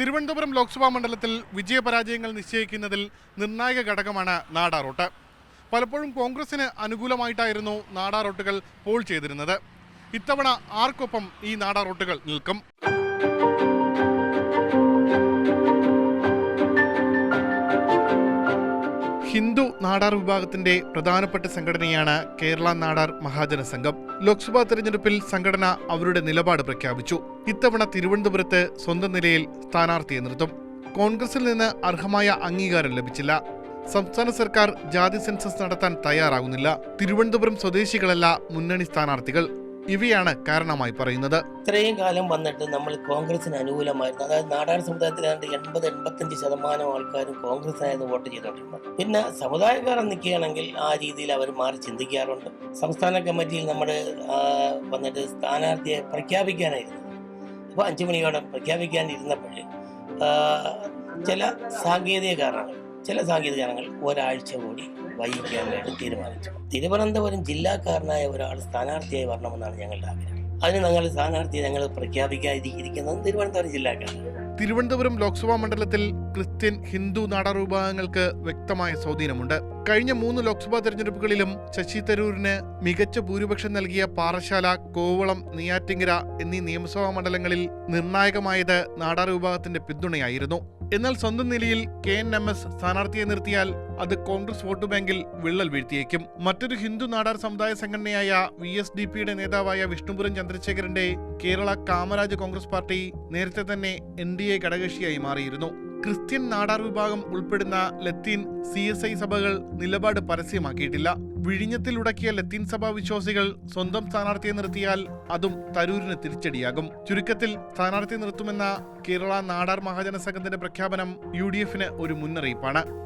തിരുവനന്തപുരം ലോക്സഭാ മണ്ഡലത്തിൽ വിജയപരാജയങ്ങൾ നിശ്ചയിക്കുന്നതിൽ നിർണായക ഘടകമാണ് നാടാർ റോട്ട്. പലപ്പോഴും കോൺഗ്രസിന് അനുകൂലമായിട്ടായിരുന്നു നാടാർ റോട്ടുകൾ പോൾ ചെയ്തിരുന്നത്. ഇത്തവണ ആർക്കൊപ്പം ഈ നാടാർ റോട്ടുകൾ നിൽക്കും? ഹിന്ദു നാടാർ വിഭാഗത്തിന്റെ പ്രധാനപ്പെട്ട സംഘടനയാണ് കേരള നാടാർ മഹാജന സംഘം. ലോക്സഭാ തെരഞ്ഞെടുപ്പിൽ സംഘടന അവരുടെ നിലപാട് പ്രഖ്യാപിച്ചു. ഇത്തവണ തിരുവനന്തപുരത്ത് സ്വന്തം നിലയിൽ സ്ഥാനാർത്ഥിയെ നിർത്തും. കോൺഗ്രസിൽ നിന്ന് അർഹമായ അംഗീകാരം ലഭിച്ചില്ല. സംസ്ഥാന സർക്കാർ ജാതി സെൻസസ് നടത്താൻ തയ്യാറാകുന്നില്ല. തിരുവനന്തപുരം സ്വദേശികളല്ല മുന്നണി സ്ഥാനാർത്ഥികൾ. ഇവയാണ് കാരണമായി പറയുന്നത്. ഇത്രയും കാലം വന്നിട്ട് നമ്മൾ കോൺഗ്രസിന് അനുകൂലമായിരുന്നു. അതായത് നാടാർ സമുദായത്തിൽ എൺപത് എൺപത്തഞ്ച് ശതമാനം ആൾക്കാരും കോൺഗ്രസിനായിരുന്നു വോട്ട് ചെയ്തിട്ടുണ്ട് പിന്നെ സമുദായക്കാരൻ നിൽക്കുകയാണെങ്കിൽ ആ രീതിയിൽ അവർ മാറി ചിന്തിക്കാറുണ്ട്. സംസ്ഥാന കമ്മിറ്റിയിൽ നമ്മൾ വന്നിട്ട് സ്ഥാനാർത്ഥിയെ പ്രഖ്യാപിക്കാനായിരുന്നു. അപ്പോൾ അഞ്ചു മണിയോടെ പ്രഖ്യാപിക്കാനിരുന്നപ്പോൾ ചില സാങ്കേതിക കാരണങ്ങൾ ചില സാങ്കേതിക ജനങ്ങൾ ഒരാഴ്ച കൂടി വൈകിക്കാൻ വേണ്ടി തീരുമാനിച്ചു. തിരുവനന്തപുരം ജില്ലാക്കാരനായ ഒരാൾ സ്ഥാനാർത്ഥിയായി വരണമെന്നാണ് ഞങ്ങളുടെ ആഗ്രഹം. അതിന് ഞങ്ങൾ സ്ഥാനാർത്ഥിയെ ഞങ്ങൾ പ്രഖ്യാപിക്കാതിരിക്കുന്നത് തിരുവനന്തപുരം ജില്ലാക്കാരാണ് തിരുവനന്തപുരം ലോക്സഭാ മണ്ഡലത്തിൽ ക്രിസ്ത്യൻ ഹിന്ദു നാടാർ വിഭാഗങ്ങൾക്ക് വ്യക്തമായ സ്വാധീനമുണ്ട്. കഴിഞ്ഞ മൂന്ന് ലോക്സഭാ തെരഞ്ഞെടുപ്പുകളിലും ശശി തരൂരിന് മികച്ച ഭൂരിപക്ഷം നൽകിയ പാറശാല കോവളം നെയ്യാറ്റിങ്കര എന്നീ നിയമസഭാ മണ്ഡലങ്ങളിൽ നിർണായകമായത് നാടാർ വിഭാഗത്തിന്റെ പിന്തുണയായിരുന്നു. എന്നാൽ സ്വന്തം നിലയിൽ കെ എൻ എം എസ് സ്ഥാനാർത്ഥിയെ നിർത്തിയാൽ അത് കോൺഗ്രസ് വോട്ട് ബാങ്കിൽ വിള്ളൽ വീഴ്ത്തിയേക്കും. മറ്റൊരു ഹിന്ദു നാടാർ സമുദായ സംഘടനയായ വി എസ് ഡി പിയുടെ നേതാവായ വിഷ്ണുപുരം ചന്ദ്രശേഖരന്റെ കേരള കാമരാജ് കോൺഗ്രസ് പാർട്ടി നേരത്തെ തന്നെ എൻ ഡി എ ഘടകകക്ഷിയായി മാറിയിരുന്നു. ക്രിസ്ത്യൻ നാടാർ വിഭാഗം ഉൾപ്പെടുന്ന ലത്തീൻ സി എസ് ഐ സഭകൾ നിലപാട് പരസ്യമാക്കിയിട്ടില്ല. വിഴിഞ്ഞത്തിൽ ഉടക്കിയ ലത്തീൻ സഭാ വിശ്വാസികൾ സ്വന്തം സ്ഥാനാർത്ഥിയെ നിർത്തിയാൽ അതും തരൂരിന് തിരിച്ചടിയാകും. ചുരുക്കത്തിൽ സ്ഥാനാർത്ഥി നിർത്തുമെന്ന കേരള നാടാർ മഹാജന സംഘത്തിന്റെ പ്രഖ്യാപനം യു ഒരു മുന്നറിയിപ്പാണ്.